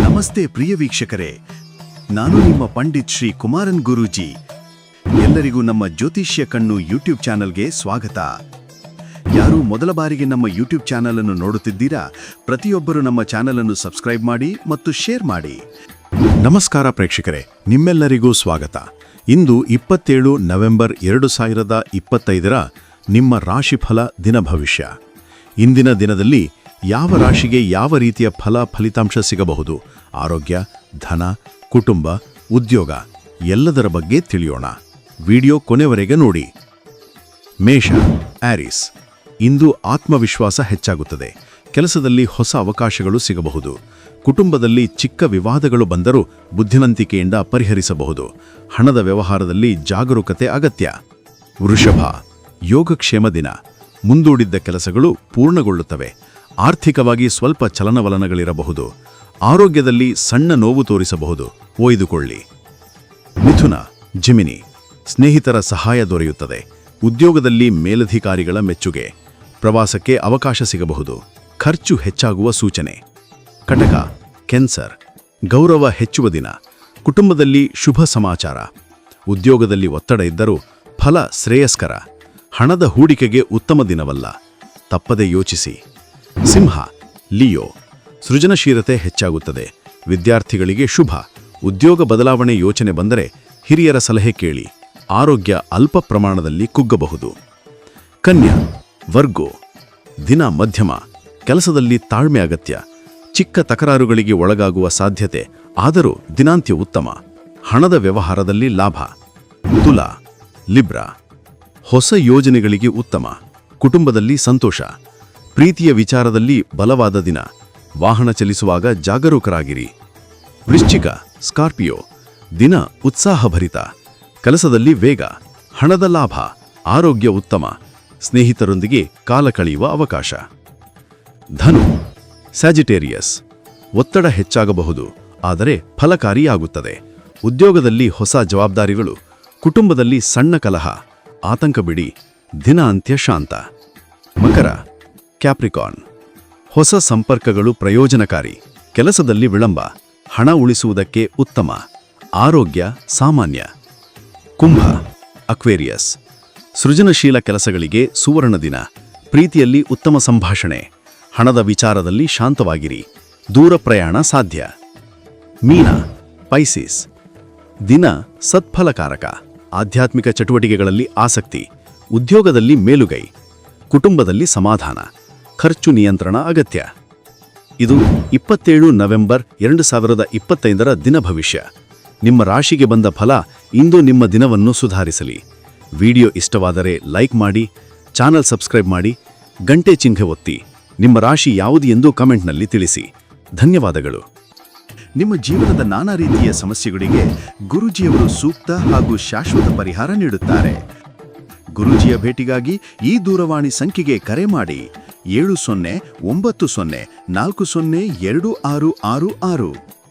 ನಮಸ್ತೆ ಪ್ರಿಯ ವೀಕ್ಷಕರೇ. ನಾನು ನಿಮ್ಮ ಪಂಡಿತ್ ಶ್ರೀ ಕುಮಾರನ್ ಗುರೂಜಿ. ಎಲ್ಲರಿಗೂ ನಮ್ಮ ಜ್ಯೋತಿಷ್ಯ ಕಣ್ಣು ಯೂಟ್ಯೂಬ್ ಚಾನಲ್ಗೆ ಸ್ವಾಗತ. ಯಾರು ಮೊದಲ ಬಾರಿಗೆ ನಮ್ಮ ಯೂಟ್ಯೂಬ್ ಚಾನಲ್ ಅನ್ನು ನೋಡುತ್ತಿದ್ದೀರಾ, ಪ್ರತಿಯೊಬ್ಬರು ನಮ್ಮ ಚಾನಲ್ ಅನ್ನು ಸಬ್ಸ್ಕ್ರೈಬ್ ಮಾಡಿ ಮತ್ತು ಶೇರ್ ಮಾಡಿ. ನಮಸ್ಕಾರ ಪ್ರೇಕ್ಷಕರೇ, ನಿಮ್ಮೆಲ್ಲರಿಗೂ ಸ್ವಾಗತ. ಇಂದು ಇಪ್ಪತ್ತೇಳು ನವೆಂಬರ್ ಎರಡು ಸಾವಿರದ ಇಪ್ಪತ್ತೈದರ ನಿಮ್ಮ ರಾಶಿಫಲ ದಿನ ಭವಿಷ್ಯ. ಇಂದಿನ ದಿನದಲ್ಲಿ ಯಾವ ರಾಶಿಗೆ ಯಾವ ರೀತಿಯ ಫಲ ಫಲಿತಾಂಶ ಸಿಗಬಹುದು? ಆರೋಗ್ಯ, ಧನ, ಕುಟುಂಬ, ಉದ್ಯೋಗ, ಎಲ್ಲದರ ಬಗ್ಗೆ ತಿಳಿಯೋಣ. ವಿಡಿಯೋ ಕೊನೆವರೆಗೆ ನೋಡಿ. ಮೇಷ, ಆರಿಸ್. ಇಂದು ಆತ್ಮವಿಶ್ವಾಸ ಹೆಚ್ಚಾಗುತ್ತದೆ. ಕೆಲಸದಲ್ಲಿ ಹೊಸ ಅವಕಾಶಗಳು ಸಿಗಬಹುದು. ಕುಟುಂಬದಲ್ಲಿ ಚಿಕ್ಕ ವಿವಾದಗಳು ಬಂದರೂ ಬುದ್ಧಿವಂತಿಕೆಯಿಂದ ಪರಿಹರಿಸಬಹುದು. ಹಣದ ವ್ಯವಹಾರದಲ್ಲಿ ಜಾಗರೂಕತೆ ಅಗತ್ಯ. ವೃಷಭ, ಯೋಗಕ್ಷೇಮ ದಿನ. ಮುಂದೂಡಿದ್ದ ಕೆಲಸಗಳು ಪೂರ್ಣಗೊಳ್ಳುತ್ತವೆ. ಆರ್ಥಿಕವಾಗಿ ಸ್ವಲ್ಪ ಚಲನವಲನಗಳಿರಬಹುದು. ಆರೋಗ್ಯದಲ್ಲಿ ಸಣ್ಣ ನೋವು ತೋರಿಸಬಹುದು. ಒಯ್ದುಕೊಳ್ಳಿ. ಮಿಥುನ, ಜಿಮಿನಿ. ಸ್ನೇಹಿತರ ಸಹಾಯ ದೊರೆಯುತ್ತದೆ. ಉದ್ಯೋಗದಲ್ಲಿ ಮೇಲಧಿಕಾರಿಗಳ ಮೆಚ್ಚುಗೆ. ಪ್ರವಾಸಕ್ಕೆ ಅವಕಾಶ ಸಿಗಬಹುದು. ಖರ್ಚು ಹೆಚ್ಚಾಗುವ ಸೂಚನೆ. ಕಟಕ ಕೆನ್ಸರ್ ಗೌರವ ಹೆಚ್ಚುವ ದಿನ. ಕುಟುಂಬದಲ್ಲಿ ಶುಭ ಸಮಾಚಾರ. ಉದ್ಯೋಗದಲ್ಲಿ ಒತ್ತಡ ಇದ್ದರೂ ಫಲ ಶ್ರೇಯಸ್ಕರ. ಹಣದ ಹೂಡಿಕೆಗೆ ಉತ್ತಮ ದಿನವಲ್ಲ. ತಪ್ಪದೆ ಯೋಚಿಸಿ. ಸಿಂಹ, ಲಿಯೋ. ಸೃಜನಶೀಲತೆ ಹೆಚ್ಚಾಗುತ್ತದೆ. ವಿದ್ಯಾರ್ಥಿಗಳಿಗೆ ಶುಭ. ಉದ್ಯೋಗ ಬದಲಾವಣೆ ಯೋಚನೆ ಬಂದರೆ ಹಿರಿಯರ ಸಲಹೆ ಕೇಳಿ. ಆರೋಗ್ಯ ಅಲ್ಪ ಪ್ರಮಾಣದಲ್ಲಿ ಕುಗ್ಗಬಹುದು. ಕನ್ಯಾ, ವರ್ಗೋ. ದಿನ ಮಧ್ಯಮ. ಕೆಲಸದಲ್ಲಿ ತಾಳ್ಮೆ ಅಗತ್ಯ. ಚಿಕ್ಕ ತಕರಾರುಗಳಿಗೆ ಒಳಗಾಗುವ ಸಾಧ್ಯತೆ, ಆದರೂ ದಿನಾಂತ್ಯ ಉತ್ತಮ. ಹಣದ ವ್ಯವಹಾರದಲ್ಲಿ ಲಾಭ. ತುಲಾ, ಲಿಬ್ರಾ. ಹೊಸ ಯೋಜನೆಗಳಿಗೆ ಉತ್ತಮ. ಕುಟುಂಬದಲ್ಲಿ ಸಂತೋಷ. ಪ್ರೀತಿಯ ವಿಚಾರದಲ್ಲಿ ಬಲವಾದ ದಿನ. ವಾಹನ ಚಲಿಸುವಾಗ ಜಾಗರೂಕರಾಗಿರಿ. ವೃಶ್ಚಿಕ, ಸ್ಕಾರ್ಪಿಯೋ, ದಿನ ಉತ್ಸಾಹಭರಿತ. ಕೆಲಸದಲ್ಲಿ ವೇಗ, ಹಣದ ಲಾಭ, ಆರೋಗ್ಯ ಉತ್ತಮ. ಸ್ನೇಹಿತರೊಂದಿಗೆ ಕಾಲ ಕಳೆಯುವ ಅವಕಾಶ. ಧನು, ಸ್ಯಾಜಿಟೇರಿಯಸ್. ಒತ್ತಡ ಹೆಚ್ಚಾಗಬಹುದು, ಆದರೆ ಫಲಕಾರಿಯಾಗುತ್ತದೆ. ಉದ್ಯೋಗದಲ್ಲಿ ಹೊಸ ಜವಾಬ್ದಾರಿಗಳು, ಕುಟುಂಬದಲ್ಲಿ ಸಣ್ಣ ಕಲಹ. ಆತಂಕ ಬಿಡಿ ದಿನ ಅಂತ್ಯ ಶಾಂತ. ಮಕರ ಕ್ಯಾಪ್ರಿಕಾನ್ ಹೊಸ ಸಂಪರ್ಕಗಳು ಪ್ರಯೋಜನಕಾರಿ. ಕೆಲಸದಲ್ಲಿ ವಿಳಂಬ. ಹಣ ಉಳಿಸುವುದಕ್ಕೆ ಉತ್ತಮ. ಆರೋಗ್ಯ ಸಾಮಾನ್ಯ. ಕುಂಭ, ಅಕ್ವೇರಿಯಸ್. ಸೃಜನಶೀಲ ಕೆಲಸಗಳಿಗೆ ಸುವರ್ಣ ದಿನ. ಪ್ರೀತಿಯಲ್ಲಿ ಉತ್ತಮ ಸಂಭಾಷಣೆ. ಹಣದ ವಿಚಾರದಲ್ಲಿ ಶಾಂತವಾಗಿರಿ. ದೂರ ಪ್ರಯಾಣ ಸಾಧ್ಯ. ಮೀನ, ಪೈಸಿಸ್. ದಿನ ಸತ್ಫಲಕಾರಕ. ಆಧ್ಯಾತ್ಮಿಕ ಚಟುವಟಿಕೆಗಳಲ್ಲಿ ಆಸಕ್ತಿ. ಉದ್ಯೋಗದಲ್ಲಿ ಮೇಲುಗೈ. ಕುಟುಂಬದಲ್ಲಿ ಸಮಾಧಾನ. ಖರ್ಚು ನಿಯಂತ್ರಣ ಅಗತ್ಯ. ಇದು ಇಪ್ಪತ್ತೇಳು ನವೆಂಬರ್ ಎರಡು ಸಾವಿರದ ಇಪ್ಪತ್ತೈದರ ದಿನ ಭವಿಷ್ಯ. ನಿಮ್ಮ ರಾಶಿಗೆ ಬಂದ ಫಲ ಇಂದು ನಿಮ್ಮ ದಿನವನ್ನು ಸುಧಾರಿಸಲಿ. ವಿಡಿಯೋ ಇಷ್ಟವಾದರೆ ಲೈಕ್ ಮಾಡಿ, ಚಾನಲ್ ಸಬ್ಸ್ಕ್ರೈಬ್ ಮಾಡಿ, ಗಂಟೆ ಚಿಹ್ನೆ ಒತ್ತಿ, ನಿಮ್ಮ ರಾಶಿ ಯಾವುದು ಎಂದು ಕಮೆಂಟ್ನಲ್ಲಿ ತಿಳಿಸಿ. ಧನ್ಯವಾದಗಳು. ನಿಮ್ಮ ಜೀವನದ ನಾನಾ ರೀತಿಯ ಸಮಸ್ಯೆಗಳಿಗೆ ಗುರುಜಿಯವರು ಸೂಕ್ತ ಹಾಗೂ ಶಾಶ್ವತ ಪರಿಹಾರ ನೀಡುತ್ತಾರೆ. ಗುರುಜಿಯ ಭೇಟಿಗಾಗಿ ಈ ದೂರವಾಣಿ ಸಂಖ್ಯೆಗೆ ಕರೆ ಮಾಡಿ. ಏಳು ಸೊನ್ನೆ ಒಂಬತ್ತು ಸೊನ್ನೆ ನಾಲ್ಕು ಸೊನ್ನೆ ಎರಡು ಆರು ಆರು ಆರು.